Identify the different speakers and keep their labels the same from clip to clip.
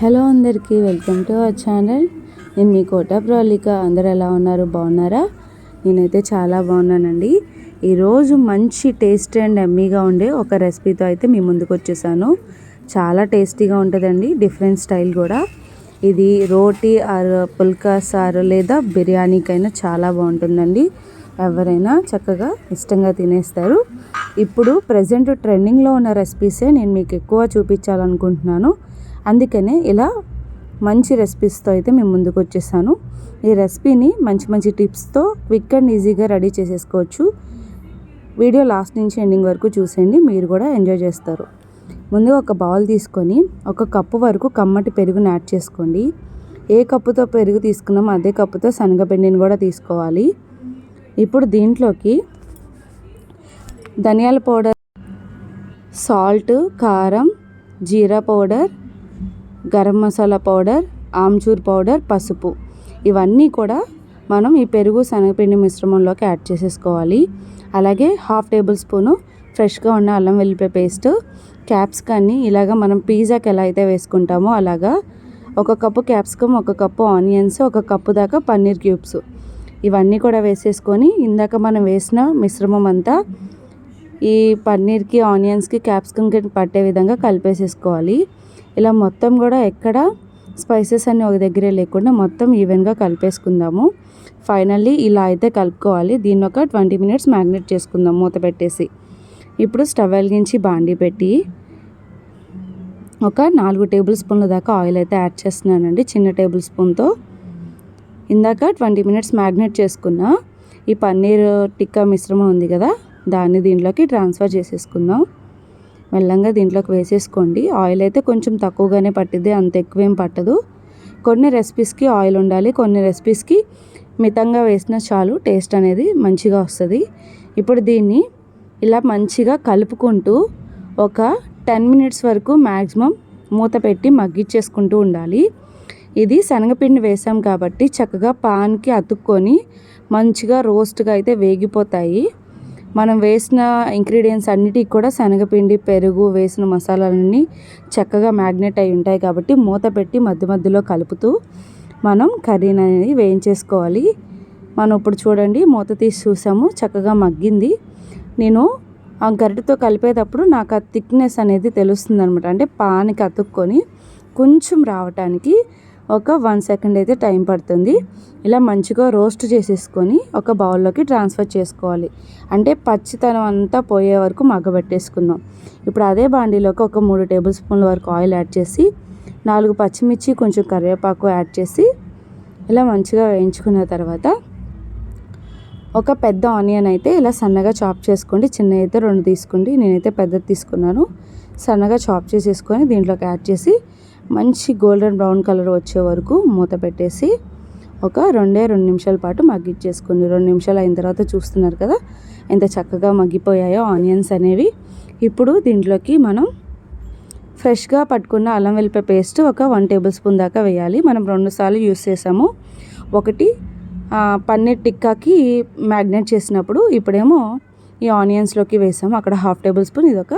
Speaker 1: Hello అందరికీ welcome to our channel. నేను మీ కోట ప్రవళిక. అందరు ఎలా ఉన్నారు? బాగున్నారా? నేనైతే చాలా బాగున్నానండి. ఈరోజు మంచి టేస్ట్ అండ్ ఎమ్మీగా ఉండే ఒక రెసిపీతో అయితే మీ ముందుకు వచ్చేసాను. చాలా టేస్టీగా ఉంటుందండి డిఫరెంట్ స్టైల్ కూడా. ఇది రోటీ ఆర్ పుల్కా సారు లేదా బిర్యానీకైనా చాలా బాగుంటుందండి. ఎవరైనా చక్కగా ఇష్టంగా తినేస్తారు. ఇప్పుడు ప్రజెంట్ ట్రెండింగ్లో ఉన్న రెసిపీసే నేను మీకు ఎక్కువ చూపించాలనుకుంటున్నాను. అందుకనే ఇలా మంచి రెసిపీస్తో అయితే మేము ముందుకు వచ్చేసాను. ఈ రెసిపీని మంచి మంచి టిప్స్తో క్విక్ అండ్ ఈజీగా రెడీ చేసేసుకోవచ్చు. వీడియో లాస్ట్ నుంచి ఎండింగ్ వరకు చూసేయండి మీరు కూడా ఎంజాయ్ చేస్తారు. ముందుగా ఒక బౌల్ తీసుకొని ఒక కప్పు వరకు కమ్మటి పెరుగును యాడ్ చేసుకోండి. ఏ కప్పుతో పెరుగు తీసుకున్నామో అదే కప్పుతో శనగపిండిని కూడా తీసుకోవాలి. ఇప్పుడు దీంట్లోకి ధనియాల పౌడర్ సాల్ట్ కారం జీరా powder garam masala powder amchur powder పసుపు. ఇవన్నీ కూడా మనం ఈ పెరుగు శనగపిండి మిశ్రమంలోకి యాడ్ చేసేసుకోవాలి. అలాగే హాఫ్ టేబుల్ స్పూను ఫ్రెష్గా ఉన్న అల్లం వెల్లిపాయ పేస్ట్ క్యాప్సికాన్ని ఇలాగ మనం పిజ్జాకి ఎలా అయితే వేసుకుంటామో అలాగా ఒక కప్పు క్యాప్సికమ్ ఒక కప్పు ఆనియన్స్ ఒక కప్పు దాకా పన్నీర్ క్యూబ్స్. ఇవన్నీ కూడా వేసేసుకొని ఇందాక మనం వేసిన మిశ్రమం అంతా ఈ పన్నీర్కి ఆనియన్స్కి క్యాప్సికమ్కి పట్టే విధంగా కలిపేసేసుకోవాలి. ఇలా మొత్తం కూడా ఎక్కడ స్పైసెస్ అన్నీ ఒక దగ్గరే లేకుండా మొత్తం ఈవెన్గా కలిపేసుకుందాము. ఫైనల్లీ ఇలా అయితే కలుపుకోవాలి. దీన్ని ఒక ట్వంటీ మినిట్స్ మ్యాగ్నెట్ చేసుకుందాం మూత పెట్టేసి. ఇప్పుడు స్టవ్ వెలిగించి బాండీ పెట్టి ఒక నాలుగు టేబుల్ స్పూన్ల దాకా ఆయిల్ అయితే యాడ్ చేస్తున్నానండి. చిన్న టేబుల్ స్పూన్తో ఇందాక ట్వంటీ మినిట్స్ మ్యాగ్నెట్ చేసుకున్న ఈ పన్నీర్ టిక్కా మిశ్రమం ఉంది కదా దాన్ని దీంట్లోకి ట్రాన్స్ఫర్ చేసేసుకుందాం. మెల్లంగా దీంట్లోకి వేసేసుకోండి. ఆయిల్ అయితే కొంచెం తక్కువగానే పట్టిద్ది అంత ఎక్కువేం పట్టదు. కొన్ని రెసిపీస్కి ఆయిల్ ఉండాలి కొన్ని రెసిపీస్కి మితంగా వేసిన చాలు టేస్ట్ అనేది మంచిగా వస్తుంది. ఇప్పుడు దీన్ని ఇలా మంచిగా కలుపుకుంటూ ఒక టెన్ మినిట్స్ వరకు మ్యాక్సిమం మూత పెట్టి మగ్గిచ్చేసుకుంటూ ఉండాలి. ఇది శనగపిండి వేసాం కాబట్టి చక్కగా పాన్కి అతుక్కొని మంచిగా రోస్ట్గా అయితే వేగిపోతాయి. మనం వేసిన ఇంగ్రీడియంట్స్ అన్నిటికి కూడా శనగపిండి పెరుగు వేసిన మసాలాలన్నీ చక్కగా మ్యాగ్నెట్ అయి ఉంటాయి కాబట్టి మూత పెట్టి మధ్య మధ్యలో కలుపుతూ మనం కర్రీని అనేది వేయించేసుకోవాలి. మనం ఇప్పుడు చూడండి మూత తీసి చూసాము చక్కగా మగ్గింది. నేను ఆ గరిటతో కలిపేటప్పుడు నాకు ఆ థిక్నెస్ అనేది తెలుస్తుంది అనమాట అంటే పానికి అతుక్కొని కొంచెం రావటానికి ఒక వన్ సెకండ్ అయితే టైం పడుతుంది. ఇలా మంచిగా రోస్ట్ చేసేసుకొని ఒక బౌల్లోకి ట్రాన్స్ఫర్ చేసుకోవాలి. అంటే పచ్చితనం అంతా పోయే వరకు మగ్గబెట్టేసుకుందాం ఇప్పుడు అదే బాండీలోకి ఒక మూడు టేబుల్ స్పూన్ల వరకు ఆయిల్ యాడ్ చేసి నాలుగు పచ్చిమిర్చి కొంచెం కరివేపాకు యాడ్ చేసి ఇలా మంచిగా వేయించుకున్న తర్వాత ఒక పెద్ద ఆనియన్ అయితే ఇలా సన్నగా చాప్ చేసుకోండి. చిన్న అయితే రెండు తీసుకోండి. నేనైతే పెద్దది తీసుకున్నాను. సన్నగా చాప్ చేసేసుకొని దీంట్లోకి యాడ్ చేసి మంచి గోల్డెన్ బ్రౌన్ కలర్ వచ్చే వరకు మూత పెట్టేసి ఒక రెండే రెండు నిమిషాల పాటు మగ్గిచ్చేసుకుని రెండు నిమిషాలు అయిన తర్వాత చూస్తున్నారు కదా ఎంత చక్కగా మగ్గిపోయాయో ఆనియన్స్ అనేవి. ఇప్పుడు దీంట్లోకి మనం ఫ్రెష్గా పట్టుకున్న అల్లం వెల్లిపాయ పేస్ట్ ఒక వన్ టేబుల్ స్పూన్ దాకా వేయాలి. మనం రెండు సార్లు యూస్ చేసాము. ఒకటి పన్నీర్ టిక్కాకి మ్యాగ్నేట్ చేసినప్పుడు ఇప్పుడేమో ఈ ఆనియన్స్లోకి వేసాము. అక్కడ హాఫ్ టేబుల్ స్పూన్ ఇది ఒక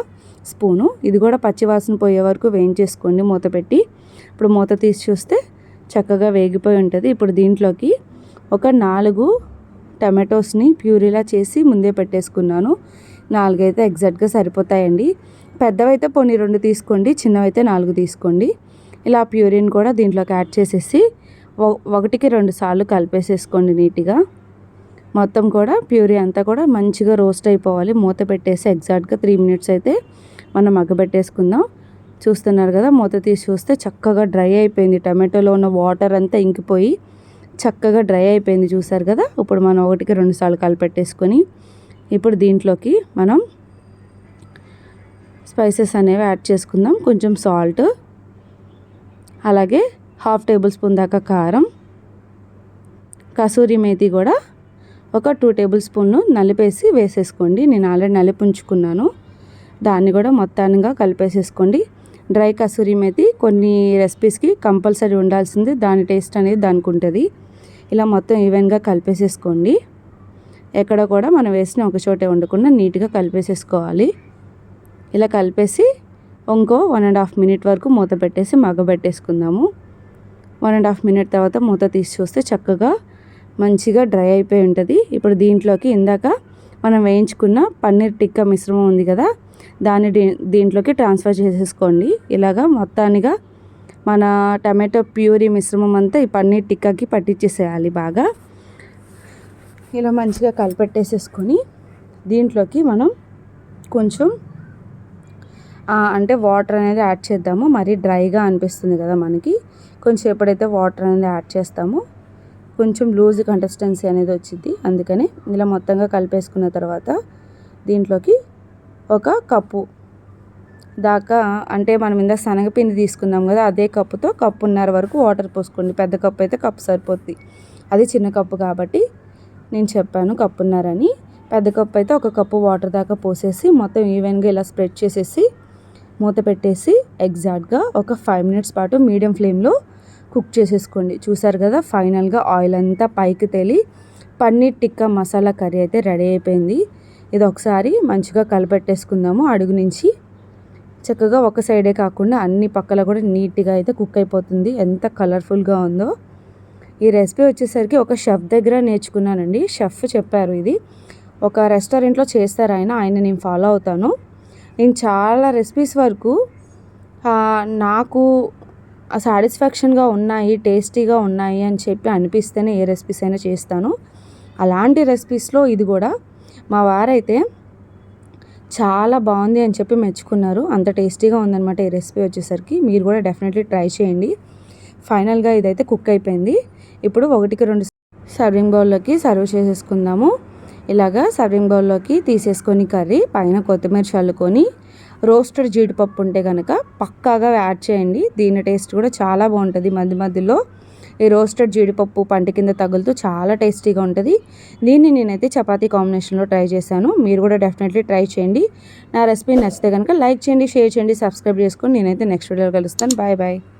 Speaker 1: స్పూను. ఇది కూడా పచ్చివాసన పోయే వరకు వేయించేసుకోండి మూత పెట్టి. ఇప్పుడు మూత తీసి చూస్తే చక్కగా వేగిపోయి ఉంటుంది. ఇప్పుడు దీంట్లోకి ఒక నాలుగు టమాటోస్ని ప్యూరీలా చేసి ముందే పెట్టేసుకున్నాను. నాలుగైతే ఎగ్జాక్ట్గా సరిపోతాయండి. పెద్దవైతే పొని రెండు తీసుకోండి చిన్నవైతే నాలుగు తీసుకోండి. ఇలా ప్యూరీని కూడా దీంట్లోకి యాడ్ చేసేసి ఒకటికి రెండు సార్లు కలిపేసేసుకోండి నీట్గా. మొత్తం కూడా ప్యూరీ అంతా కూడా మంచిగా రోస్ట్ అయిపోవాలి. మూత పెట్టేసి ఎగ్జాక్ట్గా త్రీ మినిట్స్ అయితే మనం మగ్గబెట్టేసుకుందాం. చూస్తున్నారు కదా మూత తీసి చూస్తే చక్కగా డ్రై అయిపోయింది. టమాటోలో ఉన్న వాటర్ అంతా ఇంకిపోయి చక్కగా డ్రై అయిపోయింది చూసారు కదా. ఇప్పుడు మనం ఒకటికి రెండు సార్లు కలిపెట్టేసుకొని ఇప్పుడు దీంట్లోకి మనం స్పైసెస్ అనేవి యాడ్ చేసుకుందాం. కొంచెం సాల్ట్ అలాగే హాఫ్ టేబుల్ స్పూన్ దాకా కారం కసూరి మేతి కూడా ఒక టూ టేబుల్ స్పూన్ నలిపేసి వేసేసుకోండి. నేను ఆల్రెడీ నలిపి ఉంచుకున్నాను దాన్ని కూడా మొత్తానిగా కలిపేసేసుకోండి. డ్రై కసూరి మేతి కొన్ని రెసిపీస్కి కంపల్సరీ ఉండాల్సింది దాని టేస్ట్ అనేది దానికి ఉంటుంది. ఇలా మొత్తం ఈవెన్గా కలిపేసేసుకోండి. ఎక్కడ కూడా మనం వేసిన ఒక చోటే వండకుండా నీట్గా కలిపేసేసుకోవాలి. ఇలా కలిపేసి ఇంకో వన్ అండ్ హాఫ్ మినిట్ వరకు మూత పెట్టేసి మగ్గబెట్టేసుకుందాము. వన్ అండ్ హాఫ్ మినిట్ తర్వాత మూత తీసి చూస్తే చక్కగా మంచిగా డ్రై అయిపోయి ఉంటుంది. ఇప్పుడు దీంట్లోకి ఇందాక మనం వేయించుకున్న పన్నీర్ టిక్కా మిశ్రమం ఉంది కదా దాన్ని దీంట్లోకి ట్రాన్స్ఫర్ చేసేసుకోండి. ఇలాగా మొత్తానిగా మన టమాటో ప్యూరీ మిశ్రమం అంతా ఈ పన్నీర్ టిక్కాకి పట్టించేసేయాలి బాగా. ఇలా మంచిగా కలిపెట్టేసేసుకొని దీంట్లోకి మనం కొంచెం అంటే వాటర్ అనేది యాడ్ చేద్దాము. మరీ డ్రైగా అనిపిస్తుంది కదా మనకి. కొంచెం ఎప్పుడైతే వాటర్ అనేది యాడ్ చేస్తామో కొంచెం లూజ్ కంటెస్టెన్సీ అనేది వచ్చింది అందుకని ఇలా మొత్తంగా కలిపేసుకున్న తర్వాత దీంట్లోకి ఒక కప్పు దాకా అంటే మనం ఇందాక శనగపిండి తీసుకున్నాం కదా అదే కప్పుతో కప్పున్నర వరకు వాటర్ పోసుకోండి. పెద్ద కప్పు అయితే కప్పు సరిపోద్ది. అది చిన్న కప్పు కాబట్టి నేను చెప్పాను కప్పున్నరని పెద్ద కప్పు అయితే ఒక కప్పు వాటర్ దాకా పోసేసి మొత్తం ఈవెన్గా ఇలా స్ప్రెడ్ చేసేసి మూత పెట్టేసి ఎగ్జాక్ట్గా ఒక ఫైవ్ మినిట్స్ పాటు మీడియం ఫ్లేమ్లో కుక్ చేసేసుకోండి. చూసారు కదా ఫైనల్గా ఆయిల్ అంతా పైకి తేలి పన్నీర్ టిక్కా మసాలా కర్రీ అయితే రెడీ అయిపోయింది. ఇది ఒకసారి మంచిగా కలపెట్టేసుకుందాము. అడుగు నుంచి చక్కగా ఒక సైడే కాకుండా అన్ని పక్కల కూడా నీట్గా అయితే కుక్ అయిపోతుంది. ఎంత కలర్ఫుల్గా ఉందో. ఈ రెసిపీ వచ్చేసరికి ఒక షెఫ్ దగ్గర నేర్చుకున్నానండి. షెఫ్ చెప్పారు ఇది. ఒక రెస్టారెంట్లో చేస్తారు ఆయన ఆయన నేను ఫాలో అవుతాను. నేను చాలా రెసిపీస్ వరకు నాకు సాటిస్ఫాక్షన్గా ఉన్నాయి టేస్టీగా ఉన్నాయి అని చెప్పి అనిపిస్తేనే ఏ రెసిపీస్ అయినా చేస్తాను. అలాంటి రెసిపీస్లో ఇది కూడా. మా వారైతే చాలా బాగుంది అని చెప్పి మెచ్చుకున్నారు. అంత టేస్టీగా ఉందన్నమాట ఈ రెసిపీ వచ్చేసరికి. మీరు కూడా డెఫినెట్లీ ట్రై చేయండి. ఫైనల్గా ఇదైతే కుక్ అయిపోయింది. ఇప్పుడు ఒకటికి రెండు సర్వింగ్ బౌల్లోకి సర్వ్ చేసేసుకుందాము. ఇలాగా సర్వింగ్ బౌల్లోకి తీసేసుకొని కర్రీ పైన కొత్తిమీర చల్లుకొని రోస్టెడ్ జీడిపప్పు ఉంటే కనుక పక్కాగా యాడ్ చేయండి. దీని టేస్ట్ కూడా చాలా బాగుంటుంది. మధ్య మధ్యలో ఈ రోస్టెడ్ జీడిపప్పు పంట కింద తగులుతూ చాలా టేస్టీగా ఉంటుంది. దీన్ని నేనైతే చపాతీ కాంబినేషన్లో ట్రై చేశాను. మీరు కూడా డెఫినెట్లీ ట్రై చేయండి. నా రెసిపీ నచ్చితే కనుక లైక్ చేయండి షేర్ చేయండి సబ్స్క్రైబ్ చేసుకొని నేనైతే నెక్స్ట్ వీడియోలో కలుస్తాను. Bye bye.